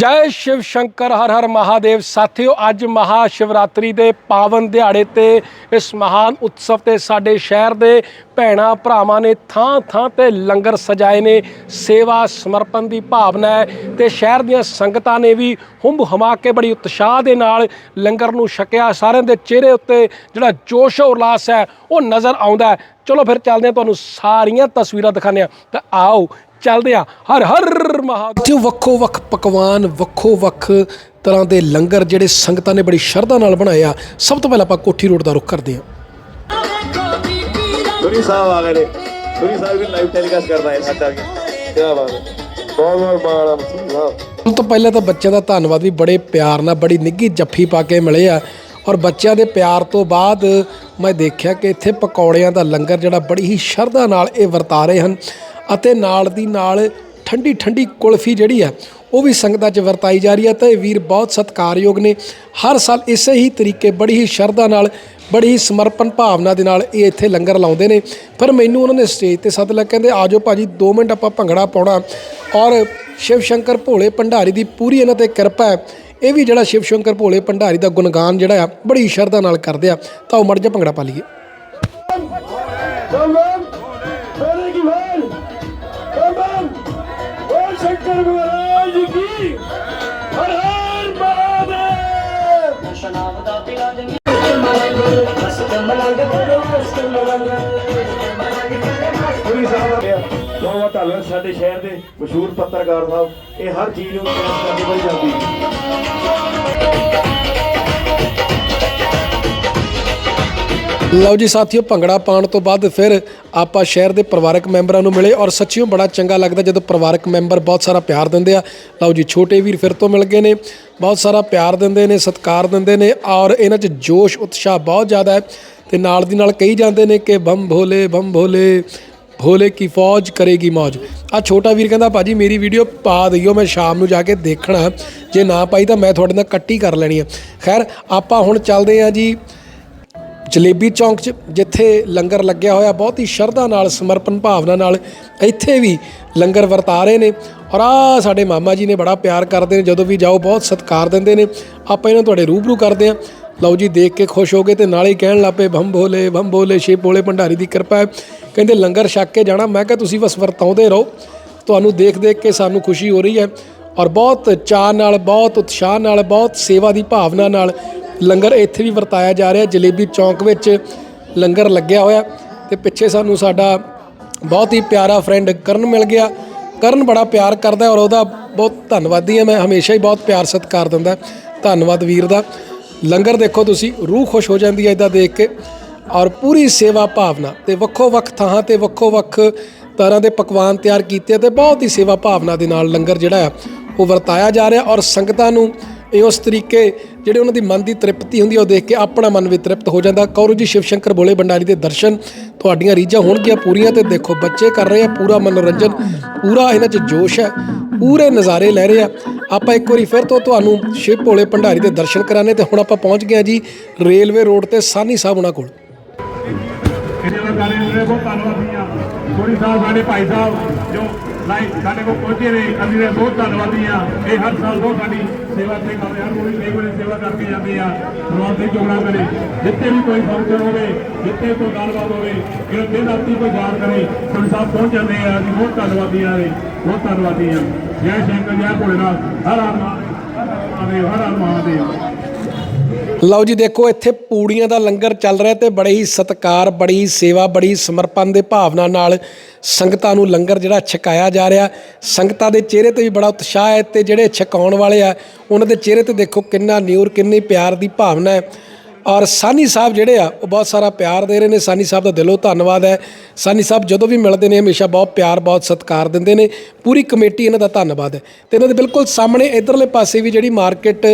ਜੈ ਸ਼ਿਵ ਸ਼ੰਕਰ, ਹਰ ਹਰ ਮਹਾਦੇਵ। ਸਾਥੀਓ, ਅੱਜ ਮਹਾ ਸ਼ਿਵਰਾਤਰੀ ਦੇ ਪਾਵਨ ਦਿਹਾੜੇ ਤੇ ਇਸ ਮਹਾਨ ਉਤਸਵ ਤੇ ਸਾਡੇ ਸ਼ਹਿਰ ਦੇ ਭੈਣਾ ਭਰਾਵਾਂ ਨੇ ਥਾਂ ਥਾਂ ਤੇ ਲੰਗਰ ਸਜਾਏ ਨੇ। ਸੇਵਾ ਸਮਰਪਣ ਦੀ ਭਾਵਨਾ ਹੈ ਤੇ ਸ਼ਹਿਰ ਦੀਆਂ ਸੰਗਤਾਂ ਨੇ ਵੀ ਹੁੰਬ ਹਮਾ ਕੇ ਬੜੀ ਉਤਸ਼ਾਹ ਦੇ ਨਾਲ ਲੰਗਰ ਨੂੰ ਛਕਿਆ। ਸਾਰਿਆਂ ਦੇ ਚਿਹਰੇ ਉੱਤੇ ਜਿਹੜਾ ਜੋਸ਼ ਉਲਾਸ ਹੈ, ਉਹ ਨਜ਼ਰ ਆਉਂਦਾ ਚਲੋ ਫਿਰ ਚੱਲਦੇ ਹਾਂ, ਤੁਹਾਨੂੰ ਸਾਰੀਆਂ ਤਸਵੀਰਾਂ ਦਿਖਾਉਂਦੇ ਹਾਂ। ਤਾਂ ਆਓ ਚੱਲਦੇ ਆ। ਹਰ ਹਰ ਮਹਾਦੇਵ। ਵੱਖੋ ਵੱਖ ਪਕਵਾਨ ਵੱਖੋ ਵੱਖ ਤਰ੍ਹਾਂ ਦੇ ਲੰਗਰ ਜਿਹੜੇ ਸੰਗਤਾਂ ਨੇ ਬੜੀ ਸ਼ਰਧਾ ਨਾਲ ਬਣਾਏ ਆ। ਸਭ ਤੋਂ ਪਹਿਲਾਂ ਆਪਾਂ ਕੋਠੀ ਰੋਡ ਦਾ ਰੁਖ ਕਰਦੇ ਹਾਂ। ਗੁਰੀ ਸਾਹਿਬ ਆ ਗਏ ਨੇ। ਗੁਰੀ ਸਾਹਿਬ ਵੀ ਲਾਈਵ ਟੈਲੀਕਾਸਟ ਕਰਦਾ ਹੈ ਸਾਡਾ ਕੀ ਕੀ ਬਾਤ ਹੈ। ਬਹੁਤ ਬਹੁਤ ਸਭ ਤੋਂ ਪਹਿਲਾਂ ਤਾਂ ਬੱਚਿਆਂ ਦਾ ਧੰਨਵਾਦ ਵੀ ਬੜੇ ਪਿਆਰ ਨਾਲ ਬੜੀ ਨਿੱਘੀ ਜੱਫੀ ਪਾ ਕੇ ਮਿਲੇ ਆ। ਔਰ ਬੱਚਿਆਂ ਦੇ ਪਿਆਰ ਤੋਂ ਬਾਅਦ ਮੈਂ ਦੇਖਿਆ ਕਿ ਇੱਥੇ ਪਕੌੜਿਆਂ ਦਾ ਲੰਗਰ ਜਿਹੜਾ ਬੜੀ ਹੀ ਸ਼ਰਧਾ ਨਾਲ ਇਹ ਵਰਤਾ ਰਹੇ ਹਨ। ਅਤੇ ਨਾਲ ਦੀ ਨਾਲ ਠੰਡੀ ਠੰਡੀ ਕੁਲਫੀ ਜਿਹੜੀ ਆ ਉਹ ਵੀ ਸੰਗਤਾਂ 'ਚ ਵਰਤਾਈ ਜਾ ਰਹੀ ਹੈ ਤਾਂ ਇਹ ਵੀਰ ਬਹੁਤ ਸਤਿਕਾਰਯੋਗ ਨੇ। ਹਰ ਸਾਲ ਇਸੇ ਹੀ ਤਰੀਕੇ, ਬੜੀ ਹੀ ਸ਼ਰਧਾ ਨਾਲ, ਬੜੀ ਹੀ ਸਮਰਪਣ ਭਾਵਨਾ ਦੇ ਨਾਲ ਇਹ ਇੱਥੇ ਲੰਗਰ ਲਾਉਂਦੇ ਨੇ। ਪਰ ਮੈਨੂੰ ਉਹਨਾਂ ਨੇ ਸਟੇਜ ਤੇ ਸੱਦ ਲਿਆ, ਕਹਿੰਦੇ ਆਜੋ ਭਾਜੀ 2 ਮਿੰਟ ਆਪਾਂ ਭੰਗੜਾ ਪਾਉਣਾ। ਔਰ ਸ਼ਿਵ ਸ਼ੰਕਰ ਭੋਲੇ ਭੰਡਾਰੀ ਦੀ ਪੂਰੀ ਇਹਨਾਂ ਤੇ ਕਿਰਪਾ ਹੈ। ਇਹ ਵੀ ਜਿਹੜਾ ਸ਼ਿਵ ਸ਼ੰਕਰ ਭੋਲੇ ਭੰਡਾਰੀ ਦਾ ਗੁਣਗਾਨ ਜਿਹੜਾ ਆ, ਬੜੀ ਸ਼ਰਧਾ ਨਾਲ ਕਰਦੇ ਆ। ਤਾਂ ਉਹ ਮੜ ਜਾ ਭੰਗੜਾ ਪਾ ਲਈਏ। ਮਸਤ ਮਲੰਗ ਸਾਡੇ ਸ਼ਹਿਰ ਦੇ ਮਸ਼ਹੂਰ ਪੱਤਰਕਾਰ ਸਾਹਿਬ, ਇਹ ਹਰ ਚੀਜ਼ ਨੂੰ ਪ੍ਰੈਸ ਕਰਨੀ ਬੜੀ ਜਾਂਦੀ ਲਓ ਜੀ ਸਾਥੀਓ, ਭੰਗੜਾ ਪਾਉਣ ਤੋਂ ਬਾਅਦ ਫਿਰ ਆਪਾਂ ਸ਼ਹਿਰ ਦੇ ਪਰਿਵਾਰਕ ਮੈਂਬਰਾਂ ਨੂੰ ਮਿਲੇ ਔਰ ਸੱਚੀਓ ਬੜਾ ਚੰਗਾ ਲੱਗਦਾ ਜਦੋਂ ਪਰਿਵਾਰਕ ਮੈਂਬਰ ਬਹੁਤ ਸਾਰਾ ਪਿਆਰ ਦਿੰਦੇ ਆ। ਲਓ ਜੀ, ਛੋਟੇ ਵੀਰ ਫਿਰ ਤੋਂ ਮਿਲ ਗਏ ਨੇ, ਬਹੁਤ ਸਾਰਾ ਪਿਆਰ ਦਿੰਦੇ ਨੇ, ਸਤਿਕਾਰ ਦਿੰਦੇ ਨੇ ਔਰ ਇਹਨਾਂ 'ਚ ਜੋਸ਼, ਉਤਸ਼ਾਹ ਬਹੁਤ ਜ਼ਿਆਦਾ ਹੈ ਤੇ ਨਾਲ ਦੀ ਨਾਲ ਕਹੀ ਜਾਂਦੇ ਨੇ ਕਿ ਬੰਮ ਭੋਲੇ ਬੰਮ ਭੋਲੇ ਭੋਲੇ ਕੀ ਫੌਜ ਕਰੇਗੀ ਮੌਜ। ਆ ਛੋਟਾ ਵੀਰ ਕਹਿੰਦਾ, ਭਾਜੀ, ਮੇਰੀ ਵੀਡੀਓ ਪਾ ਦਈਓ ਮੈਂ ਸ਼ਾਮ ਨੂੰ ਜਾ ਕੇ ਦੇਖਣਾ। ਜੇ ਨਾ ਪਾਈ ਤਾਂ ਮੈਂ ਤੁਹਾਡੇ ਨਾਲ ਕੱਟੀ ਕਰ ਲੈਣੀ ਆ। ਖੈਰ, ਆਪਾਂ ਹੁਣ ਚੱਲਦੇ ਆ ਜੀ ਜਲੇਬੀ ਚੌਂਕ 'ਚ, ਜਿੱਥੇ ਲੰਗਰ ਲੱਗਿਆ ਹੋਇਆ, ਬਹੁਤ ਹੀ ਸ਼ਰਧਾ ਨਾਲ, ਸਮਰਪਣ ਭਾਵਨਾ ਨਾਲ ਇੱਥੇ ਵੀ ਲੰਗਰ ਵਰਤਾ ਰਹੇ ਨੇ। ਔਰ ਆ ਸਾਡੇ ਮਾਮਾ ਜੀ ਨੇ ਬੜਾ ਪਿਆਰ ਕਰਦੇ ਨੇ, ਜਦੋਂ ਵੀ ਜਾਓ ਬਹੁਤ ਸਤਿਕਾਰ ਦਿੰਦੇ ਨੇ। ਆਪਾਂ ਇਹਨਾਂ ਤੁਹਾਡੇ ਰੂਬਰੂ ਕਰਦੇ ਆ ਲਓ ਜੀ, ਦੇਖ ਕੇ ਖੁਸ਼ ਹੋ ਗਏ ਤੇ ਨਾਲੇ ਹੀ ਕਹਿਣ ਲੱਪੇ ਭੰਮ ਭੋਲੇ ਭੰਮ ਭੋਲੇ ਸ਼ੇ ਭੋਲੇ ਭੰਡਾਰੀ ਦੀ ਕਿਰਪਾ ਹੈ। ਕਹਿੰਦੇ, ਲੰਗਰ ਛਕ ਕੇ ਜਾਣਾ। ਮੈਂ ਕਿਹਾ, ਤੁਸੀਂ ਬਸ ਵਰਤਾਉਂਦੇ ਰਹੋ। ਤੁਹਾਨੂੰ ਦੇਖ ਦੇਖ ਕੇ ਸਾਨੂੰ ਖੁਸ਼ੀ ਹੋ ਰਹੀ ਹੈ। ਔਰ ਬਹੁਤ ਚਾਅ ਨਾਲ, ਬਹੁਤ ਉਤਸ਼ਾਹ ਨਾਲ, ਬਹੁਤ ਸੇਵਾ ਦੀ ਭਾਵਨਾ ਨਾਲ ਲੰਗਰ ਇੱਥੇ ਵੀ ਵਰਤਾਇਆ ਜਾ ਰਿਹਾ, ਜਲੇਬੀ ਚੌਂਕ ਵਿੱਚ ਲੰਗਰ ਲੱਗਿਆ ਹੋਇਆ ਤੇ ਪਿੱਛੇ ਸਾਨੂੰ ਸਾਡਾ ਬਹੁਤ ਹੀ ਪਿਆਰਾ ਫਰੈਂਡ ਕਰਨ ਮਿਲ ਗਿਆ। ਕਰਨ ਬੜਾ ਪਿਆਰ ਕਰਦਾ ਔਰ ਉਹਦਾ ਬਹੁਤ ਧੰਨਵਾਦੀ ਹਾਂ, ਮੈਂ ਹਮੇਸ਼ਾ ਹੀ ਬਹੁਤ ਪਿਆਰ ਸਤਿਕਾਰ ਦਿੰਦਾ ਧੰਨਵਾਦ ਵੀਰ ਦਾ। ਲੰਗਰ ਦੇਖੋ ਤੁਸੀਂ, ਰੂਹ ਖੁਸ਼ ਹੋ ਜਾਂਦੀ ਹੈ ਇਦਾਂ ਦੇਖ ਕੇ ਔਰ ਪੂਰੀ ਸੇਵਾ ਭਾਵਨਾ ਤੇ ਵੱਖੋ ਵੱਖ ਥਾਂ ਤੇ ਵੱਖੋ ਵੱਖ ਤਰ੍ਹਾਂ ਦੇ ਪਕਵਾਨ ਤਿਆਰ ਕੀਤੇ ਤੇ ਬਹੁਤ ਹੀ ਸੇਵਾ ਭਾਵਨਾ ਦੇ ਨਾਲ ਲੰਗਰ ਜਿਹੜਾ ਆ, ਉਹ ਵਰਤਾਇਆ ਜਾ ਰਿਹਾ ਔਰ ਸੰਗਤਾਂ ਨੂੰ ਇਹ ਉਸ ਤਰੀਕੇ ਜਿਹੜੇ ਉਹਨਾਂ ਦੀ ਮਨ ਦੀ ਤ੍ਰਿਪਤੀ ਹੁੰਦੀ ਆ, ਉਹ ਦੇਖ ਕੇ ਆਪਣਾ ਮਨ ਵੀ ਤ੍ਰਿਪਤ ਹੋ ਜਾਂਦਾ। ਕੌਰੂ ਜੀ ਸ਼ਿਵ ਸ਼ੰਕਰ ਭੋਲੇ ਭੰਡਾਰੀ ਦੇ ਦਰਸ਼ਨ ਤੁਹਾਡੀਆਂ ਰੀਝਾਂ ਹੋਣਗੀਆਂ ਪੂਰੀਆਂ ਤੇ ਦੇਖੋ, ਬੱਚੇ ਕਰ ਰਹੇ ਆ ਪੂਰਾ ਮਨੋਰੰਜਨ, ਪੂਰਾ ਇਹਨਾਂ 'ਚ ਜੋਸ਼ ਹੈ, ਪੂਰੇ ਨਜ਼ਾਰੇ ਲੈ ਰਹੇ ਆ। ਆਪਾਂ ਇੱਕ ਵਾਰੀ ਫਿਰ ਤੋਂ ਤੁਹਾਨੂੰ ਸ਼ਿਵ ਭੋਲੇ ਭੰਡਾਰੀ ਦੇ ਦਰਸ਼ਨ ਕਰਾਣੇ ਤੇ ਹੁਣ ਆਪਾਂ ਪਹੁੰਚ ਗਏ ਆ ਜੀ ਰੇਲਵੇ ਰੋਡ ਤੇ ਸਾਨੀ ਸਾਹਿਬ ਉਹਨਾਂ ਕੋਲ। ਥੋੜੀ ਸਾਹਿਬ ਸਾਡੇ ਭਾਈ ਸਾਹਿਬ ਜੋ ਲਾਈ ਸਾਡੇ ਕੋਲ ਪਹੁੰਚੇ ਨੇ। ਅਸੀਂ ਦੇ ਬਹੁਤ ਧੰਨਵਾਦੀ ਆ ਇਹ ਹਰ ਸਾਲ ਬਹੁਤ ਸਾਡੀ ਸੇਵਾ ਤੇ ਕਰਦੇ ਹਨ ਕੋਈ ਕਈ ਵਾਰੀ ਸੇਵਾ ਕਰਕੇ ਜਾਂਦੇ ਆ ਪਰਿਵਾਰ ਦੇ ਚੋਣਾ ਕਰੇ। ਜਿੱਥੇ ਵੀ ਕੋਈ ਫੰਕਸ਼ਨ ਹੋਵੇ, ਜਿੱਥੇ ਕੋਈ ਗੱਲਬਾਤ ਹੋਵੇ ਇਹ ਦਿਨ ਰਾਤੀ ਕੋਈ ਯਾਦ ਕਰੇ ਥੋੜੀ ਸਾਹਿਬ ਪਹੁੰਚ ਜਾਂਦੇ ਆ। ਅਸੀਂ ਬਹੁਤ ਧੰਨਵਾਦੀ ਆ ਜੀ ਬਹੁਤ ਧੰਨਵਾਦੀ ਆ ਜੈ ਸ਼ੰਕਰ, ਜੈ ਭੋਲੇਨਾਥ। ਹਰ ਹਰ ਮਹਾਦੇਵ, ਹਰ ਹਰ ਮਹਾਦੇਵ। ਲਓ ਜੀ, ਦੇਖੋ, ਇੱਥੇ ਪੂੜੀਆਂ ਦਾ ਲੰਗਰ ਚੱਲ ਰਿਹਾ ਤੇ ਬੜੇ ਹੀ ਸਤਕਾਰ, ਬੜੀ ਸੇਵਾ, ਬੜੀ ਸਮਰਪਣ ਦੇ ਭਾਵਨਾ ਨਾਲ ਸੰਗਤਾਂ ਨੂੰ ਲੰਗਰ ਜਿਹੜਾ ਛਕਾਇਆ ਜਾ ਰਿਹਾ। ਸੰਗਤਾਂ ਦੇ ਚਿਹਰੇ ਤੇ ਵੀ ਬੜਾ ਉਤਸ਼ਾਹ ਹੈ ਤੇ ਜਿਹੜੇ ਛਕਾਉਣ ਵਾਲੇ ਆ, ਉਹਨਾਂ ਦੇ ਚਿਹਰੇ ਤੇ ਦੇਖੋ ਕਿੰਨਾ ਨਿਊਰ ਕਿੰਨੀ ਪਿਆਰ ਦੀ ਭਾਵਨਾ ਹੈ। ਔਰ ਸਾਨੀ ਸਾਹਿਬ ਜਿਹੜੇ ਆ, ਉਹ ਬਹੁਤ ਸਾਰਾ ਪਿਆਰ ਦੇ ਰਹੇ ਨੇ। ਸਾਨੀ ਸਾਹਿਬ ਦਾ ਦਿਲੋਂ ਧੰਨਵਾਦ ਹੈ। ਸਾਨੀ ਸਾਹਿਬ ਜਦੋਂ ਵੀ ਮਿਲਦੇ ਨੇ, ਹਮੇਸ਼ਾ ਬਹੁਤ ਪਿਆਰ, ਬਹੁਤ ਸਤਿਕਾਰ ਦਿੰਦੇ ਨੇ। ਪੂਰੀ ਕਮੇਟੀ ਇਹਨਾਂ ਦਾ ਧੰਨਵਾਦ ਹੈ। ਤੇ ਇਹਨਾਂ ਦੇ ਬਿਲਕੁਲ ਸਾਹਮਣੇ ਇਧਰਲੇ ਪਾਸੇ ਵੀ ਜਿਹੜੀ ਮਾਰਕੀਟ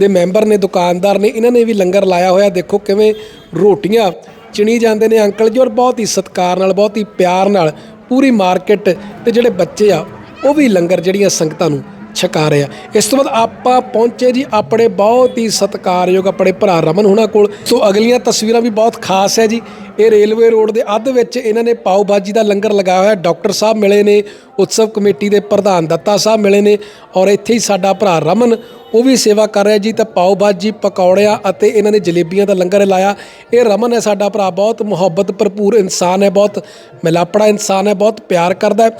ਦੇ ਮੈਂਬਰ ਨੇ, ਦੁਕਾਨਦਾਰ ਨੇ, ਇਹਨਾਂ ਨੇ ਵੀ ਲੰਗਰ ਲਾਇਆ ਹੋਇਆ। ਦੇਖੋ ਕਿਵੇਂ ਰੋਟੀਆਂ ਚਿਣੀ ਜਾਂਦੇ ਨੇ ਅੰਕਲ ਜੀ, ਔਰ ਬਹੁਤ ਹੀ ਸਤਿਕਾਰ ਨਾਲ, ਬਹੁਤ ਹੀ ਪਿਆਰ ਨਾਲ ਪੂਰੀ ਮਾਰਕੀਟ ਤੇ ਜਿਹੜੇ ਬੱਚੇ ਆ, ਉਹ ਵੀ ਲੰਗਰ ਜਿਹੜੀਆਂ ਸੰਗਤਾਂ ਨੂੰ ਛਕਾ ਰਹੇ ਆ। ਇਸ ਤੋਂ ਬਾਅਦ ਆਪਾਂ ਪਹੁੰਚੇ ਜੀ ਆਪਣੇ ਬਹੁਤ ਹੀ ਸਤਿਕਾਰਯੋਗ ਆਪਣੇ ਭਰਾ ਰਮਨ ਹੁਣਾਂ ਕੋਲ। ਸੋ ਅਗਲੀਆਂ ਤਸਵੀਰਾਂ ਵੀ ਬਹੁਤ ਖਾਸ ਹੈ ਜੀ। ਇਹ ਰੇਲਵੇ ਰੋਡ ਦੇ ਅੱਧ ਵਿੱਚ ਇਹਨਾਂ ਨੇ ਪਾਓ ਭਾਜੀ ਦਾ ਲੰਗਰ ਲਗਾਇਆ ਹੋਇਆ। ਡਾਕਟਰ ਸਾਹਿਬ ਮਿਲੇ ਨੇ, ਉਤਸਵ ਕਮੇਟੀ ਦੇ ਪ੍ਰਧਾਨ ਦੱਤਾ ਸਾਹਿਬ ਮਿਲੇ ਨੇ ਔਰ ਇੱਥੇ ਹੀ ਸਾਡਾ ਭਰਾ ਰਮਨ, ਉਹ ਵੀ ਸੇਵਾ ਕਰ ਰਿਹਾ ਜੀ। ਤਾਂ ਪਾਓ ਭਾਜੀ ਪਕੌੜਿਆਂ ਅਤੇ ਇਹਨਾਂ ਨੇ ਜਲੇਬੀਆਂ ਦਾ ਲੰਗਰ ਲਾਇਆ। ਇਹ ਰਮਨ ਹੈ ਸਾਡਾ ਭਰਾ, ਬਹੁਤ ਮੁਹੱਬਤ ਭਰਪੂਰ ਇਨਸਾਨ ਹੈ, ਬਹੁਤ ਮਿਲਾਪੜਾ ਇਨਸਾਨ ਹੈ, ਬਹੁਤ ਪਿਆਰ ਕਰਦਾ ਹੈ।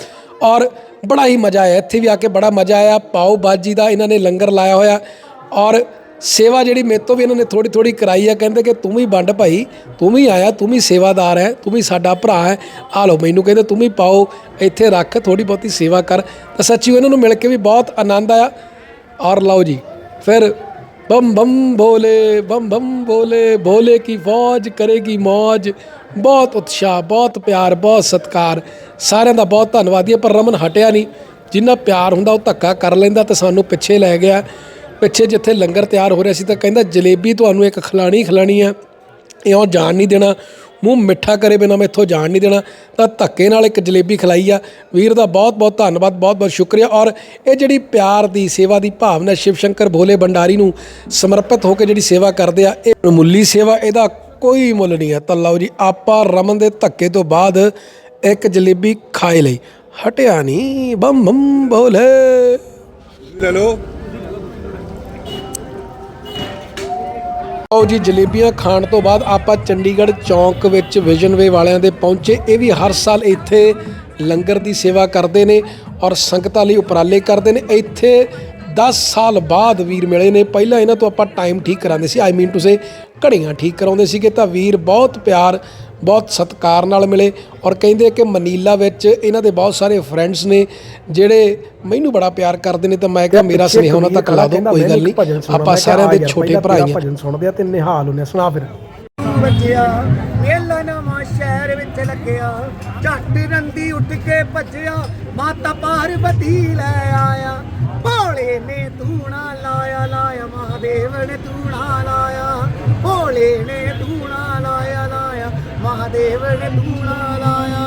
ਔਰ ਬੜਾ ਹੀ ਮਜ਼ਾ ਆਇਆ। ਇੱਥੇ ਵੀ ਆ ਕੇ ਬੜਾ ਮਜ਼ਾ ਆਇਆ। ਪਾਓ ਬਾਜੀ ਦਾ ਇਹਨਾਂ ਨੇ ਲੰਗਰ ਲਾਇਆ ਹੋਇਆ। ਔਰ ਸੇਵਾ ਜਿਹੜੀ ਮੇਰੇ ਤੋਂ ਵੀ ਇਹਨਾਂ ਨੇ ਥੋੜੀ ਥੋੜੀ ਕਰਾਈ ਆ। ਕਹਿੰਦੇ ਕਿ ਤੂੰ ਵੀ ਵੰਡ ਭਾਈ, ਤੂੰ ਵੀ ਆਇਆ, ਤੂੰ ਵੀ ਸੇਵਾਦਾਰ ਹੈ, ਤੂੰ ਵੀ ਸਾਡਾ ਭਰਾ ਹੈ। ਆ ਲਓ ਮੈਨੂੰ ਕਹਿੰਦੇ ਤੂੰ ਵੀ ਪਾਓ, ਇੱਥੇ ਰੱਖ ਥੋੜੀ ਬਹੁਤੀ ਸੇਵਾ ਕਰ। ਤਾਂ ਸੱਚੀ ਉਹਨਾਂ ਨੂੰ ਮਿਲ ਕੇ ਵੀ ਬਹੁਤ ਆਨੰਦ ਆਇਆ। ਔਰ ਲਓ ਜੀ, ਫਿਰ ਬਮ ਬਮ ਬੋਲੇ, ਬਮ ਬਮ ਬੋਲੇ ਬੋਲੇ ਕੀ ਫੌਜ ਕਰੇਗੀ ਮੌਜ। ਬਹੁਤ ਉਤਸ਼ਾਹ, ਬਹੁਤ ਪਿਆਰ, ਬਹੁਤ ਸਤਕਾਰ। ਸਾਰਿਆਂ ਦਾ ਬਹੁਤ ਧੰਨਵਾਦੀ ਹੈ ਪਰ ਰਮਨ ਹਟਿਆ ਨਹੀਂ। ਜਿੰਨਾ ਪਿਆਰ ਹੁੰਦਾ ਉਹ ਧੱਕਾ ਕਰ ਲੈਂਦਾ ਤੇ ਸਾਨੂੰ ਪਿੱਛੇ ਲੈ ਗਿਆ। ਪਿੱਛੇ ਜਿੱਥੇ ਲੰਗਰ ਤਿਆਰ ਹੋ ਰਿਹਾ ਸੀ ਤਾਂ ਕਹਿੰਦਾ, ਜਲੇਬੀ ਤੁਹਾਨੂੰ ਇੱਕ ਖਿਲਾਣੀ ਖਿਲਾਣੀ ਹੈ। ਇਉਂ ਜਾਣ ਨਹੀਂ ਦੇਣਾ। ਮੂੰਹ ਮਿੱਠਾ ਕਰੇ ਬਿਨਾ ਮੈਂ ਇੱਥੋਂ ਜਾਣ ਨਹੀਂ ਦੇਣਾ। ਤਾਂ ਧੱਕੇ ਨਾਲ ਇੱਕ ਜਲੇਬੀ ਖਿਲਾਈ ਆ। ਵੀਰ ਦਾ ਬਹੁਤ ਬਹੁਤ ਧੰਨਵਾਦ, ਬਹੁਤ ਬਹੁਤ ਸ਼ੁਕਰੀਆ। ਔਰ ਇਹ ਜਿਹੜੀ ਪਿਆਰ ਦੀ ਸੇਵਾ ਦੀ ਭਾਵਨਾ ਸ਼ਿਵ ਸ਼ੰਕਰ ਭੋਲੇ ਭੰਡਾਰੀ ਨੂੰ ਸਮਰਪਿਤ ਹੋ ਕੇ ਜਿਹੜੀ ਸੇਵਾ ਕਰਦੇ ਆ, ਇਹ ਮੁੱਲੀ ਸੇਵਾ, ਇਹਦਾ ਕੋਈ ਮੁੱਲ ਨਹੀਂ ਹੈ। ਤਾਂ ਲਓ ਜੀ, ਆਪਾਂ ਰਮਨ ਦੇ ਧੱਕੇ ਤੋਂ ਬਾਅਦ ਇੱਕ ਜਲੇਬੀ ਖਾਏ ਲਈ। ਹਟਿਆ ਨਹੀਂ ਬੰਮ ਬੰਮ ਭੋਲੇ ਲੈ ਲਓ। ਆਓ ਜੀ ਜਲੇਬੀਆਂ ਖਾਣ ਤੋਂ ਬਾਅਦ ਆਪਾਂ ਚੰਡੀਗੜ੍ਹ ਚੌਂਕ ਵਿੱਚ ਵਿਜ਼ਨ ਵੇ ਵਾਲਿਆਂ ਦੇ ਪਹੁੰਚੇ। ਇਹ ਵੀ ਹਰ ਸਾਲ ਇੱਥੇ ਲੰਗਰ ਦੀ ਸੇਵਾ ਕਰਦੇ ਨੇ ਔਰ ਸੰਗਤਾਂ ਲਈ ਉਪਰਾਲੇ ਕਰਦੇ ਨੇ। ਇੱਥੇ 10 ਸਾਲ ਬਾਅਦ ਵੀਰ ਮਿਲੇ ਨੇ। ਪਹਿਲਾਂ ਇਹਨਾਂ ਤੋਂ ਆਪਾਂ ਟਾਈਮ ਠੀਕ ਕਰਾਉਂਦੇ ਸੀ। ਆਈ ਮੀਨ ਟੂ ਸੇ ਘੜੀਆਂ ਠੀਕ ਕਰਾਉਂਦੇ ਸੀਗੇ ਤਾਂ ਵੀਰ ਬਹੁਤ ਪਿਆਰ ਬਹੁਤ ਸਤਿਕਾਰ ਨਾਲ ਮਿਲੇ ਔਰ ਕਹਿੰਦੇ ਕਿ ਮਨੀਲਾ ਵਿੱਚ ਇਹਨਾਂ ਦੇ ਬਹੁਤ ਸਾਰੇ ਫਰੈਂਡਸ ਨੇ ਜਿਹੜੇ ਮੈਨੂੰ ਬੜਾ ਪਿਆਰ ਕਰਦੇ ਨੇ ਤਾਂ ਮੈਂ ਕਿਹਾ ਮੇਰਾ ਸੁਨੇਹਾ ਉਹਨਾਂ ਤੱਕ ਲਾ ਦਿਓ ਕੋਈ ਗੱਲ ਨਹੀਂ। ਆਪਾਂ ਸਾਰਿਆਂ ਦੇ ਛੋਟੇ ਭਰਾ ਹੀ ਭਜਨ ਸੁਣਦੇ ਆ ਤੇ ਨਿਹਾਲ ਹੁੰਨੇ ਸੁਣਾ ਫਿਰ। ਵੱਜਿਆ ਮੇਲਾ ਨਵਾਂ ਸ਼ਹਿਰ ਵਿੱਚ ਲੱਗਿਆ ਝੱਟ ਰੰਦੀ ਉੱਠ ਕੇ ਭੱਜਿਆ ਮਾਤਾ ਪਾਰਵਤੀ ਲੈ ਆਇਆ ਮਹਾਦੇਵ ਨੇ ਤੂਣਾ ਲਾਇਆ।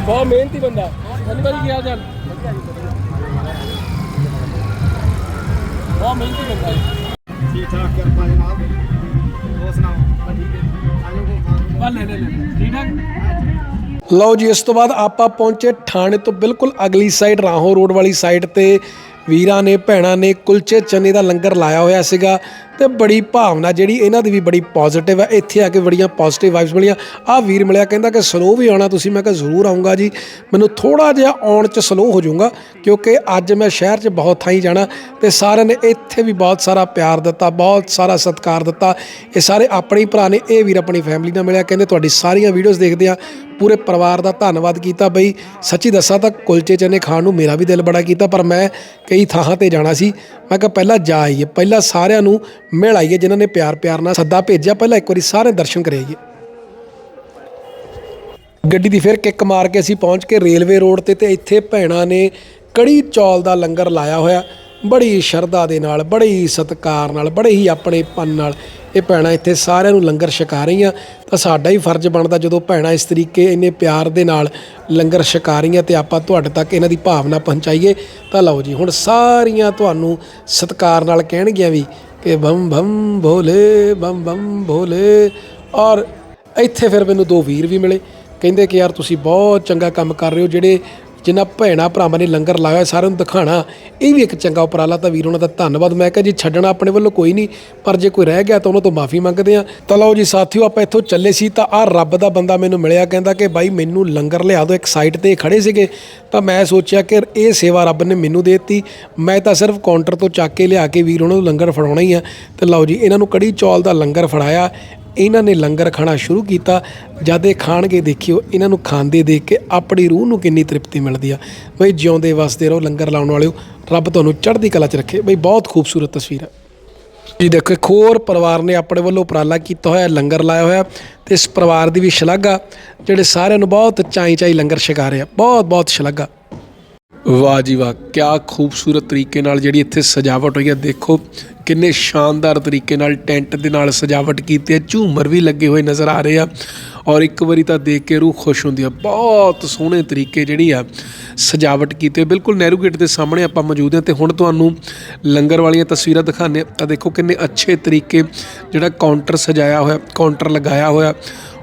ਬਹੁਤ ਮਿਹਨਤੀ ਬੰਦਾ। ਹਾਂਜੀ ਭਾਜੀ ਕੀ ਹਾਲ ਚਾਲ? ਬਹੁਤ ਮਿਹਨਤੀ ਬੰਦਾ ਠੀਕ ਠਾਕ ਕਿਰਪਾ ਜਨਾਬ ਹੋਰ ਸੁਣਾਓ? ਠੀਕ ਹੈ ਆਜੋ ਕੋ ਖਾਣ ਲੈ ਲੈ ਲੈ। ਠੀਕ ਠਾਕ ਲਓ ਜੀ ਇਸ ਤੋਂ ਬਾਅਦ ਆਪਾਂ ਪਹੁੰਚੇ ਥਾਣੇ ਤੋਂ ਬਿਲਕੁਲ ਅਗਲੀ ਸਾਈਡ ਰਾਹੋਂ ਰੋਡ ਵਾਲੀ ਸਾਈਡ ਤੇ। ਵੀਰਾਂ ਨੇ ਭੈਣਾਂ ਨੇ ਕੁਲਚੇ ਚਨੇ ਦਾ ਲੰਗਰ ਲਾਇਆ ਹੋਇਆ ਸੀਗਾ। ਤੇ ਬੜੀ ਭਾਵਨਾ ਜਿਹੜੀ ਇਹਨਾਂ ਦੀ ਵੀ ਬੜੀ ਪੋਜ਼ਿਟਿਵ ਹੈ ਇੱਥੇ ਆ ਕੇ ਬੜੀਆਂ ਪੋਜ਼ਿਟਿਵ ਵਾਈਬਸ ਮਿਲੀਆਂ। ਆਹ ਵੀਰ ਮਿਲਿਆ, ਕਹਿੰਦਾ ਕਿ ਸਲੋ ਵੀ ਆਉਣਾ ਤੁਸੀਂ। ਮੈਂ ਕਿਹਾ, ਜ਼ਰੂਰ ਆਉਂਗਾ ਜੀ। ਮੈਨੂੰ ਥੋੜਾ ਜਿਹਾ ਆਉਣ 'ਚ ਸਲੋ ਹੋ ਜਾਊਗਾ, ਕਿਉਂਕਿ ਅੱਜ ਮੈਂ ਸ਼ਹਿਰ 'ਚ ਬਹੁਤ ਥਾਈਂ ਜਾਣਾ ਤੇ ਸਾਰਿਆਂ ਨੇ ਇੱਥੇ ਵੀ ਬਹੁਤ ਸਾਰਾ ਪਿਆਰ ਦਿੱਤਾ, ਬਹੁਤ ਸਾਰਾ ਸਤਿਕਾਰ ਦਿੱਤਾ। ਇਹ ਸਾਰੇ ਆਪਣੇ ਹੀ ਭਰਾ ਨੇ, ਇਹ ਵੀਰ ਆਪਣੀ ਫੈਮਿਲੀ ਨਾਲ ਮਿਲਿਆ। ਕਹਿੰਦੇ, ਤੁਹਾਡੀ ਸਾਰੀਆਂ ਵੀਡੀਓਜ਼ ਦੇਖਦੇ ਆ ਪੂਰੇ ਪਰਿਵਾਰ ਦਾ ਧੰਨਵਾਦ ਕੀਤਾ ਬਈ। ਸੱਚੀ ਦੱਸਾਂ ਤਾਂ ਕੁਲਚੇ ਚਨੇ ਖਾਣ ਨੂੰ ਮੇਰਾ ਵੀ ਦਿਲ ਬੜਾ ਕੀਤਾ, ਪਰ ਮੈਂ ਕਈ ਥਾਂ ਤੇ ਜਾਣਾ ਸੀ। ਮੈਂ ਕਿਹਾ ਪਹਿਲਾਂ ਜਾ ਆਈਏ, ਪਹਿਲਾਂ ਸਾਰਿਆਂ ਨੂੰ ਮਿਲ ਆਈਏ ਜਿਨ੍ਹਾਂ ਨੇ ਪਿਆਰ ਪਿਆਰ ਨਾਲ ਸੱਦਾ ਭੇਜਿਆ, ਪਹਿਲਾਂ ਇੱਕ ਵਾਰੀ ਸਾਰੇ ਦਰਸ਼ਨ ਕਰੇ ਗੱਡੀ ਦੀ ਫਿਰ ਕਿੱਕ ਮਾਰ ਕੇ ਅਸੀਂ ਪਹੁੰਚ ਕੇ ਰੇਲਵੇ ਰੋਡ ਤੇ ਤੇ ਇੱਥੇ ਭੈਣਾਂ ਨੇ ਕੜੀ ਚੌਲ ਦਾ ਲੰਗਰ ਲਾਇਆ ਹੋਇਆ। ਬੜੀ ਸ਼ਰਧਾ ਦੇ ਨਾਲ, ਬੜੇ ਹੀ ਸਤਿਕਾਰ ਨਾਲ, ਬੜੇ ਹੀ ਆਪਣੇਪਨ ਨਾਲ ਇਹ ਭੈਣਾਂ ਇੱਥੇ ਸਾਰਿਆਂ ਨੂੰ ਲੰਗਰ ਛਕਾ ਰਹੀਆਂ। ਤਾਂ ਸਾਡਾ ਹੀ ਫਰਜ਼ ਬਣਦਾ ਜਦੋਂ ਭੈਣਾਂ ਇਸ ਤਰੀਕੇ, ਇੰਨੇ ਪਿਆਰ ਦੇ ਨਾਲ ਲੰਗਰ ਛਕਾ ਰਹੀਆਂ ਤੇ ਆਪਾਂ ਤੁਹਾਡੇ ਤੱਕ ਇਹਨਾਂ ਦੀ ਭਾਵਨਾ ਪਹੁੰਚਾਈਏ, ਤਾਂ ਲਓ ਜੀ, ਹੁਣ ਸਾਰੀਆਂ ਤੁਹਾਨੂੰ ਸਤਿਕਾਰ ਨਾਲ ਕਹਿਣਗੀਆਂ ਵੀ ਕਿ ਬੰਮ ਬੰਮ ਭੋਲੇ ਬੰਮ ਬੰਮ ਭੋਲੇ ਔਰ ਇੱਥੇ ਫਿਰ ਮੈਨੂੰ ਦੋ ਵੀਰ ਵੀ ਮਿਲੇ, ਕਹਿੰਦੇ ਕਿ ਯਾਰ ਤੁਸੀਂ ਬਹੁਤ ਚੰਗਾ ਕੰਮ ਕਰ ਰਹੇ ਹੋ, ਜਿਹੜੇ ਜਿਨ੍ਹਾਂ ਭੈਣਾਂ ਭਰਾਵਾਂ ਨੇ ਲੰਗਰ ਲਾਇਆ, ਸਾਰਿਆਂ ਨੂੰ ਦਿਖਾਣਾ, ਇਹ ਵੀ ਇੱਕ ਚੰਗਾ ਉਪਰਾਲਾ ਤਾਂ ਵੀਰ ਉਹਨਾਂ ਦਾ ਧੰਨਵਾਦ। ਮੈਂ ਕਿਹਾ ਜੀ, ਛੱਡਣਾ ਆਪਣੇ ਵੱਲੋਂ ਕੋਈ ਨਹੀਂ, ਪਰ ਜੇ ਕੋਈ ਰਹਿ ਗਿਆ ਤਾਂ ਉਹਨਾਂ ਤੋਂ ਮਾਫੀ ਮੰਗਦੇ ਆ ਤਾਂ ਲਓ ਜੀ ਸਾਥੀਓ, ਆਪਾਂ ਇੱਥੋਂ ਚੱਲੇ ਸੀ ਤਾਂ ਆਹ ਰੱਬ ਦਾ ਬੰਦਾ ਮੈਨੂੰ ਮਿਲਿਆ, ਕਹਿੰਦਾ ਕਿ ਬਾਈ ਮੈਨੂੰ ਲੰਗਰ ਲਿਆ ਦਿਓ, ਇੱਕ ਸਾਈਡ ਤੇ ਖੜੇ ਸੀਗੇ। ਤਾਂ ਮੈਂ ਸੋਚਿਆ ਕਿ ਇਹ ਸੇਵਾ ਰੱਬ ਨੇ ਮੈਨੂੰ ਦੇ ਦਿੱਤੀ। ਮੈਂ ਤਾਂ ਸਿਰਫ ਕਾਊਂਟਰ ਤੋਂ ਚੱਕ ਕੇ ਲਿਆ ਕੇ ਵੀਰ ਉਹਨਾਂ ਨੂੰ ਲੰਗਰ ਫੜਾਉਣਾ ਹੀ ਆ। ਤੇ ਲਓ ਜੀ, ਇਹਨਾਂ ਨੂੰ ਕੜੀ ਚੌਲ ਦਾ ਲੰਗਰ ਫੜਾਇਆ। ਇਹਨਾਂ ਨੇ ਲੰਗਰ ਖਾਣਾ ਸ਼ੁਰੂ ਕੀਤਾ। ਜਦ ਇਹ ਖਾਣਗੇ, ਦੇਖਿਓ, ਇਹਨਾਂ ਨੂੰ ਖਾਂਦੇ ਦੇਖ ਕੇ ਆਪਣੀ ਰੂਹ ਨੂੰ ਕਿੰਨੀ ਤ੍ਰਿਪਤੀ ਮਿਲਦੀ ਆ। ਬਈ ਜਿਉਂਦੇ ਵਸਦੇ ਰਹੋ, ਲੰਗਰ ਲਾਉਣ ਵਾਲਿਓ, ਰੱਬ ਤੁਹਾਨੂੰ ਚੜ੍ਹਦੀ ਕਲਾ 'ਚ ਰੱਖੇ। ਬਈ ਬਹੁਤ ਖੂਬਸੂਰਤ ਤਸਵੀਰ ਹੈ ਜੀ ਦੇਖੋ, ਇੱਕ ਹੋਰ ਪਰਿਵਾਰ ਨੇ ਆਪਣੇ ਵੱਲੋਂ ਉਪਰਾਲਾ ਕੀਤਾ ਹੋਇਆ, ਲੰਗਰ ਲਾਇਆ ਹੋਇਆ ਤੇ ਇਸ ਪਰਿਵਾਰ ਦੀ ਵੀ ਸ਼ਲਾਘਾ ਜਿਹੜੇ ਸਾਰਿਆਂ ਨੂੰ ਬਹੁਤ ਚਾਈ ਚਾਈ ਲੰਗਰ ਛਕਾ ਰਹੇ ਆ। ਬਹੁਤ ਬਹੁਤ ਸ਼ਲਾਘਾ ਵਾਹ ਜੀ ਵਾਹ, ਕਿਆ ਖੂਬਸੂਰਤ ਤਰੀਕੇ ਨਾਲ ਜਿਹੜੀ ਇੱਥੇ ਸਜਾਵਟ ਹੋਈ ਹੈ ਦੇਖੋ। ਕਿੰਨੇ ਸ਼ਾਨਦਾਰ ਤਰੀਕੇ ਨਾਲ ਟੈਂਟ ਦੇ ਨਾਲ ਸਜਾਵਟ ਕੀਤੀ ਹੈ। ਝੂਮਰ ਵੀ ਲੱਗੇ ਹੋਏ ਨਜ਼ਰ ਆ ਰਹੇ ਆ ਔਰ ਇੱਕ ਵਾਰੀ ਤਾਂ ਦੇਖ ਕੇ ਰੂਹ ਖੁਸ਼ ਹੁੰਦੀ ਆ। ਬਹੁਤ ਸੋਹਣੇ ਤਰੀਕੇ ਜਿਹੜੀ ਆ ਸਜਾਵਟ ਕੀਤੀ ਹੋਈ। ਬਿਲਕੁਲ ਨਹਿਰੂ ਗੇਟ ਦੇ ਸਾਹਮਣੇ ਆਪਾਂ ਮੌਜੂਦ ਹਾਂ ਤੇ ਹੁਣ ਤੁਹਾਨੂੰ ਲੰਗਰ ਵਾਲੀਆਂ ਤਸਵੀਰਾਂ ਦਿਖਾਉਂਦੇ ਆ ਦੇਖੋ ਕਿੰਨੇ ਅੱਛੇ ਤਰੀਕੇ ਜਿਹੜਾ ਕਾਊਂਟਰ ਸਜਾਇਆ ਹੋਇਆ, ਕਾਊਂਟਰ ਲਗਾਇਆ ਹੋਇਆ।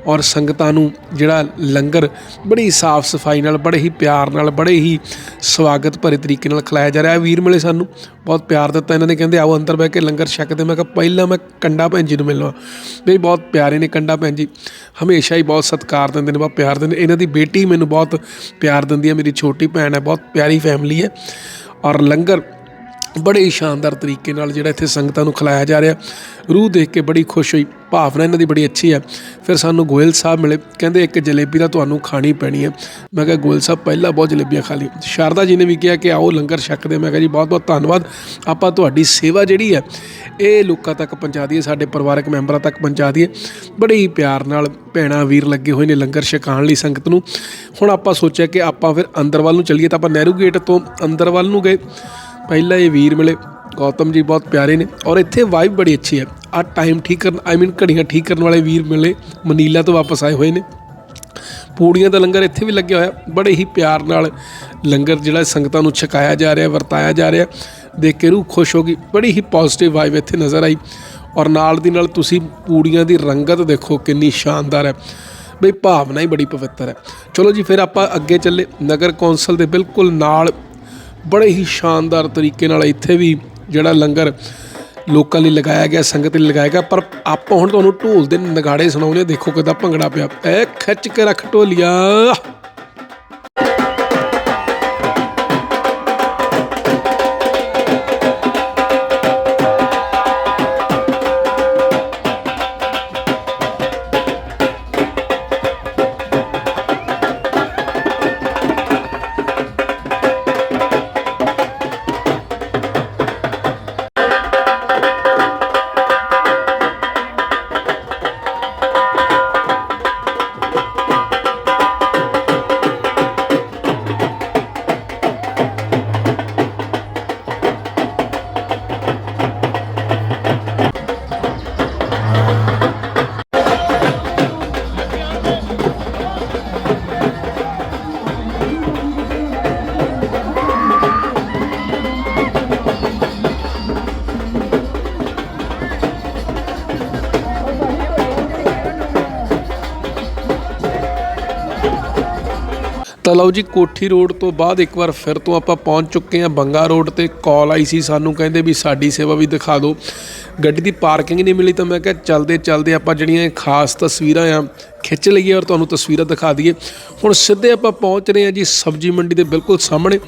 ਔਰ ਸੰਗਤਾਂ ਨੂੰ ਜਿਹੜਾ ਲੰਗਰ ਬੜੀ ਸਾਫ਼ ਸਫ਼ਾਈ ਨਾਲ, ਬੜੇ ਹੀ ਪਿਆਰ ਨਾਲ, ਬੜੇ ਹੀ ਸਵਾਗਤ ਭਰੇ ਤਰੀਕੇ ਨਾਲ ਖਿਲਾਇਆ ਜਾ ਰਿਹਾ ਵੀਰ ਮਿਲੇ ਸਾਨੂੰ, ਬਹੁਤ ਪਿਆਰ ਦਿੱਤਾ ਇਹਨਾਂ ਨੇ, ਕਹਿੰਦੇ ਆਓ ਅੰਦਰ ਬਹਿ ਕੇ ਲੰਗਰ ਛਕਦੇ ਮੈਂ ਕਿਹਾ ਪਹਿਲਾਂ ਮੈਂ ਕੰਡਾ ਭੈਣ ਜੀ ਨੂੰ ਮਿਲਣਾ। ਵੀ ਬਹੁਤ ਪਿਆਰੇ ਨੇ ਕੰਡਾ ਭੈਣ ਜੀ। ਹਮੇਸ਼ਾ ਹੀ ਬਹੁਤ ਸਤਿਕਾਰ ਦਿੰਦੇ ਨੇ, ਬਹੁਤ ਪਿਆਰ ਦਿੰਦੇ ਨੇ। ਇਹਨਾਂ ਦੀ ਬੇਟੀ ਮੈਨੂੰ ਬਹੁਤ ਪਿਆਰ ਦਿੰਦੀ ਹੈ, ਮੇਰੀ ਛੋਟੀ ਭੈਣ ਹੈ, ਬਹੁਤ ਪਿਆਰੀ ਫੈਮਿਲੀ ਹੈ। ਔਰ ਲੰਗਰ ਬੜੇ ਹੀ ਸ਼ਾਨਦਾਰ ਤਰੀਕੇ ਨਾਲ ਜਿਹੜਾ ਇੱਥੇ ਸੰਗਤਾਂ ਨੂੰ ਖਿਲਾਇਆ ਜਾ ਰਿਹਾ। ਰੂਹ ਦੇਖ ਕੇ ਬੜੀ ਖੁਸ਼ ਹੋਈ। ਭਾਵਨਾ ਇਹਨਾਂ ਦੀ ਬੜੀ ਅੱਛੀ ਹੈ। ਫਿਰ ਸਾਨੂੰ ਗੋਇਲ ਸਾਹਿਬ ਮਿਲੇ। ਕਹਿੰਦੇ ਇੱਕ ਜਲੇਬੀ ਤਾਂ ਤੁਹਾਨੂੰ ਖਾਣੀ ਪੈਣੀ ਹੈ। ਮੈਂ ਕਿਹਾ, ਗੋਇਲ ਸਾਹਿਬ, ਪਹਿਲਾਂ ਬਹੁਤ ਜਲੇਬੀਆਂ ਖਾ ਲਈ ਸ਼ਾਰਦਾ ਜੀ ਨੇ ਵੀ ਕਿਹਾ ਕਿ ਆਓ ਲੰਗਰ ਛਕਦੇ ਮੈਂ ਕਿਹਾ, ਜੀ ਬਹੁਤ ਬਹੁਤ ਧੰਨਵਾਦ। ਆਪਾਂ ਤੁਹਾਡੀ ਸੇਵਾ ਜਿਹੜੀ ਹੈ, ਇਹ ਲੋਕਾਂ ਤੱਕ ਪਹੁੰਚਾ ਦਈਏ, ਸਾਡੇ ਪਰਿਵਾਰਕ ਮੈਂਬਰਾਂ ਤੱਕ ਪਹੁੰਚਾ ਦਈਏ। ਬੜੇ ਹੀ ਪਿਆਰ ਨਾਲ ਭੈਣਾਂ, ਵੀਰ ਲੱਗੇ ਹੋਏ ਨੇ ਲੰਗਰ ਛਕਾਉਣ ਲਈ ਸੰਗਤ ਨੂੰ। ਹੁਣ ਆਪਾਂ ਸੋਚਿਆ ਕਿ ਆਪਾਂ ਫਿਰ ਅੰਦਰ ਵੱਲ ਨੂੰ ਚੱਲੀਏ ਤਾਂ ਆਪਾਂ ਨਹਿਰੂ ਗੇਟ ਤੋਂ ਅੰਦਰ ਵੱਲ ਨੂੰ ਗਏ। ਪਹਿਲਾਂ ਇਹ ਵੀਰ ਮਿਲੇ, ਗੌਤਮ ਜੀ ਬਹੁਤ ਪਿਆਰੇ ਨੇ ਔਰ ਇੱਥੇ ਵਾਈਬ ਬੜੀ ਅੱਛੀ ਹੈ। ਆ ਟਾਈਮ ਠੀਕ ਕਰਨ ਆਈ ਮੀਨ ਘੜੀਆਂ ਠੀਕ ਕਰਨ ਵਾਲੇ ਵੀਰ ਮਿਲੇ, ਮਨੀਲਾ ਤੋਂ ਵਾਪਸ ਆਏ ਹੋਏ ਨੇ। ਪੂੜੀਆਂ ਦਾ ਲੰਗਰ ਇੱਥੇ ਵੀ ਲੱਗਿਆ ਹੋਇਆ, ਬੜੇ ਹੀ ਪਿਆਰ ਨਾਲ ਲੰਗਰ ਜਿਹੜਾ ਸੰਗਤਾਂ ਨੂੰ ਛਕਾਇਆ ਜਾ ਰਿਹਾ, ਵਰਤਾਇਆ ਜਾ ਰਿਹਾ। ਦੇਖ ਕੇ ਰੂਹ ਖੁਸ਼ ਹੋ ਗਈ, ਬੜੀ ਹੀ ਪੋਜ਼ਿਟਿਵ ਵਾਈਬ ਇੱਥੇ ਨਜ਼ਰ ਆਈ। ਔਰ ਨਾਲ ਦੀ ਨਾਲ ਤੁਸੀਂ ਪੂੜੀਆਂ ਦੀ ਰੰਗਤ ਦੇਖੋ, ਕਿੰਨੀ ਸ਼ਾਨਦਾਰ ਹੈ। ਬਈ ਭਾਵਨਾ ਹੀ ਬੜੀ ਪਵਿੱਤਰ ਹੈ। ਚਲੋ ਜੀ, ਫਿਰ ਆਪਾਂ ਅੱਗੇ ਚੱਲੇ। ਨਗਰ ਕੌਂਸਲ ਦੇ ਬਿਲਕੁਲ ਨਾਲ ਬੜੇ ਹੀ ਸ਼ਾਨਦਾਰ ਤਰੀਕੇ ਨਾਲ ਇੱਥੇ ਵੀ ਜਿਹੜਾ ਲੰਗਰ ਲੋਕਾਂ ਲਈ ਲਗਾਇਆ ਗਿਆ, ਸੰਗਤ ਲਈ ਲਗਾਇਆ ਗਿਆ। ਪਰ ਆਪਾਂ ਹੁਣ ਤੁਹਾਨੂੰ ਢੋਲ ਦੇ ਨਗਾੜੇ ਸੁਣਾਉਂਦੇ ਹਾਂ। ਦੇਖੋ ਕਿਦਾਂ ਭੰਗੜਾ ਪਿਆ। ਐ ਖਿੱਚ ਕੇ ਰੱਖ ਢੋਲੀਆ। ਤਾਂ ਲਓ ਜੀ, ਕੋਠੀ ਰੋਡ ਤੋਂ ਬਾਅਦ ਇੱਕ ਵਾਰ ਫਿਰ ਤੋਂ ਆਪਾਂ ਪਹੁੰਚ ਚੁੱਕੇ ਹਾਂ ਬੰਗਾ ਰੋਡ ਤੇ ਕਾਲ ਆਈ ਸੀ ਸਾਨੂੰ, ਕਹਿੰਦੇ ਵੀ ਸਾਡੀ ਸੇਵਾ ਵੀ ਦਿਖਾ ਦਿਓ। ਗੱਡੀ ਦੀ ਪਾਰਕਿੰਗ ਨਹੀਂ ਮਿਲੀ ਤਾਂ ਮੈਂ ਕਿਹਾ ਚੱਲਦੇ ਚਲਦੇ ਆਪਾਂ ਜਿਹੜੀਆਂ ਖਾਸ ਤਸਵੀਰਾਂ ਆ, ਖਿੱਚ ਲਈਏ ਔਰ ਤੁਹਾਨੂੰ ਤਸਵੀਰਾਂ ਦਿਖਾ ਦਈਏ। ਹੁਣ ਸਿੱਧੇ ਆਪਾਂ ਪਹੁੰਚ ਰਹੇ ਹਾਂ ਜੀ ਸਬਜੀ ਮੰਡੀ ਦੇ ਬਿਲਕੁਲ ਸਾਹਮਣੇ।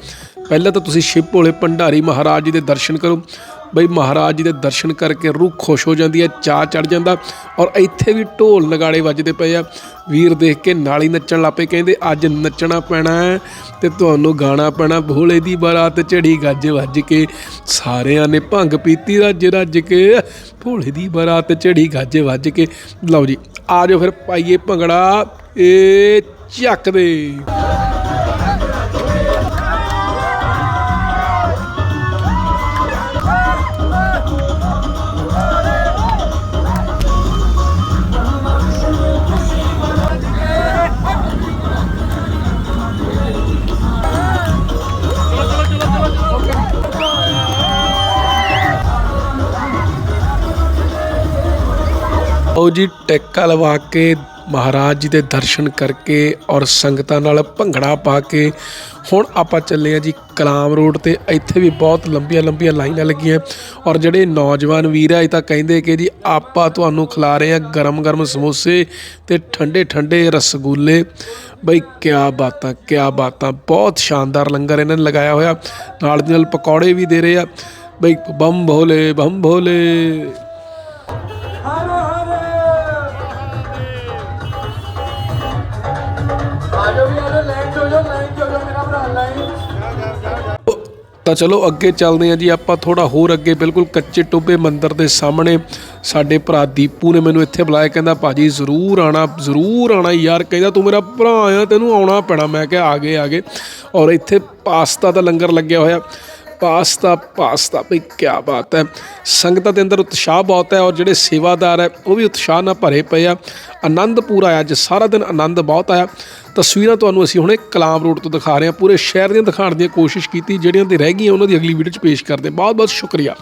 ਪਹਿਲਾਂ ਤਾਂ ਤੁਸੀਂ ਸ਼ਿਵ ਭੋਲੇ ਭੰਡਾਰੀ ਮਹਾਰਾਜ ਜੀ ਦੇ ਦਰਸ਼ਨ ਕਰੋ। ਬਈ ਮਹਾਰਾਜ ਜੀ ਦੇ ਦਰਸ਼ਨ ਕਰਕੇ ਰੂਹ ਖੁਸ਼ ਹੋ ਜਾਂਦੀ ਹੈ ਚਾਹ ਚੜ ਜਾਂਦਾ ਔਰ ਇੱਥੇ ਵੀ ਢੋਲ ਨਗਾੜੇ ਵੱਜਦੇ ਪਏ ਆ। ਵੀਰ ਦੇਖ ਕੇ ਨਾਲ ਹੀ ਨੱਚਣ ਲੱਪੇ ਕਹਿੰਦੇ ਅੱਜ ਨੱਚਣਾ ਪੈਣਾ ਹੈ ਤੇ ਤੁਹਾਨੂੰ ਗਾਣਾ ਪੈਣਾ, ਭੋਲੇ ਦੀ ਬਾਰਾਤ ਚੜੀ ਗੱਜ ਵੱਜ ਕੇ ਸਾਰਿਆਂ ਨੇ ਭੰਗ ਪੀਤੀ ਰੱਜ ਰੱਜ ਕੇ, ਭੋਲੇ ਦੀ ਬਾਰਾਤ ਚੜੀ ਗੱਜ ਵੱਜ ਕੇ। ਲਓ ਜੀ, ਆ ਜਾਓ ਫਿਰ ਪਾਈਏ ਭੰਗੜਾ ਏ ਚੱਕ ਦੇ। ਆਓ ਜੀ, ਟੈਕਾ ਲਵਾ ਕੇ ਮਹਾਰਾਜ ਜੀ ਦੇ ਦਰਸ਼ਨ ਕਰਕੇ ਔਰ ਸੰਗਤਾਂ ਨਾਲ ਭੰਗੜਾ ਪਾ ਕੇ ਹੁਣ ਆਪਾਂ ਚੱਲੇ ਆ ਜੀ ਕਲਾਮ ਰੋਡ ਤੇ। ਇੱਥੇ ਵੀ ਬਹੁਤ ਲੰਬੀਆਂ ਲੰਬੀਆਂ ਲਾਈਨਾਂ ਲੱਗੀਆਂ ਔਰ ਜਿਹੜੇ ਨੌਜਵਾਨ ਵੀਰ ਆ, ਇਹ ਤਾਂ ਕਹਿੰਦੇ ਕਿ ਜੀ ਆਪਾਂ ਤੁਹਾਨੂੰ ਖਿਲਾ ਰਹੇ ਆ ਗਰਮ ਗਰਮ ਸਮੋਸੇ ਤੇ ਠੰਡੇ ਠੰਡੇ ਰਸਗੁੱਲੇ। ਬਈ, ਕਿਆ ਬਾਤਾਂ ਕਿਆ ਬਾਤਾਂ, ਬਹੁਤ ਸ਼ਾਨਦਾਰ ਲੰਗਰ ਇਹਨਾਂ ਨੇ ਲਗਾਇਆ ਹੋਇਆ। ਨਾਲ ਦੀ ਨਾਲ ਪਕੌੜੇ ਵੀ ਦੇ ਰਹੇ ਆ। ਬਈ ਬੰਮ ਭੋਲੇ ਬੰਮ ਭੋਲੇ ਤਾਂ ਚਲੋ ਅੱਗੇ ਚੱਲਦੇ ਹਾਂ ਜੀ, ਆਪਾਂ ਥੋੜਾ ਹੋਰ ਅੱਗੇ ਬਿਲਕੁਲ ਕੱਚੇ ਟੋਬੇ ਮੰਦਿਰ ਦੇ ਸਾਹਮਣੇ ਸਾਡੇ ਭਰਾ ਦੀਪੂ ਨੇ ਮੈਨੂੰ ਇੱਥੇ ਬੁਲਾਇਆ, ਕਹਿੰਦਾ ਭਾਜੀ ਜ਼ਰੂਰ ਆਣਾ ਜ਼ਰੂਰ ਆਣਾ ਯਾਰ, ਕਹਿੰਦਾ ਤੂੰ ਮੇਰਾ ਭਰਾ ਆ, ਤੈਨੂੰ ਆਉਣਾ ਪੈਣਾ। ਮੈਂ ਕਿਹਾ ਆ ਗਏ ਆ ਗਏ। ਔਰ ਇੱਥੇ ਪਾਸਤਾ ਦਾ ਲੰਗਰ ਲੱਗਿਆ ਹੋਇਆ। ਪਾਸਤਾ ਪਾਸਤਾ ਭਈ ਕੀ ਬਾਤ ਹੈ। ਸੰਗਤਾਂ ਦੇ ਅੰਦਰ ਉਤਸ਼ਾਹ ਬਹੁਤ ਹੈ ਔਰ ਜਿਹੜੇ ਸੇਵਾਦਾਰ ਹੈ, ਉਹ ਵੀ ਉਤਸ਼ਾਹ ਨਾਲ ਭਰੇ ਪਏ ਆ। ਆਨੰਦ ਪੂਰਾ ਆਇਆ ਅੱਜ, ਸਾਰਾ ਦਿਨ ਆਨੰਦ ਬਹੁਤ ਆਇਆ। ਤਸਵੀਰਾਂ ਤੁਹਾਨੂੰ ਅਸੀਂ ਹੁਣੇ ਕਲਾਮ ਰੋਡ ਤੋਂ ਦਿਖਾ ਰਹੇ ਹਾਂ। ਪੂਰੇ ਸ਼ਹਿਰ ਦੀਆਂ ਦਿਖਾਉਣ ਦੀ ਕੋਸ਼ਿਸ਼ ਕੀਤੀ, ਜਿਹੜੀਆਂ ਤੇ ਰਹਿ ਗਈਆਂ, ਉਹਨਾਂ ਦੀ ਅਗਲੀ ਵੀਡੀਓ 'ਚ ਪੇਸ਼ ਕਰਦੇ ਬਹੁਤ ਬਹੁਤ ਸ਼ੁਕਰੀਆ।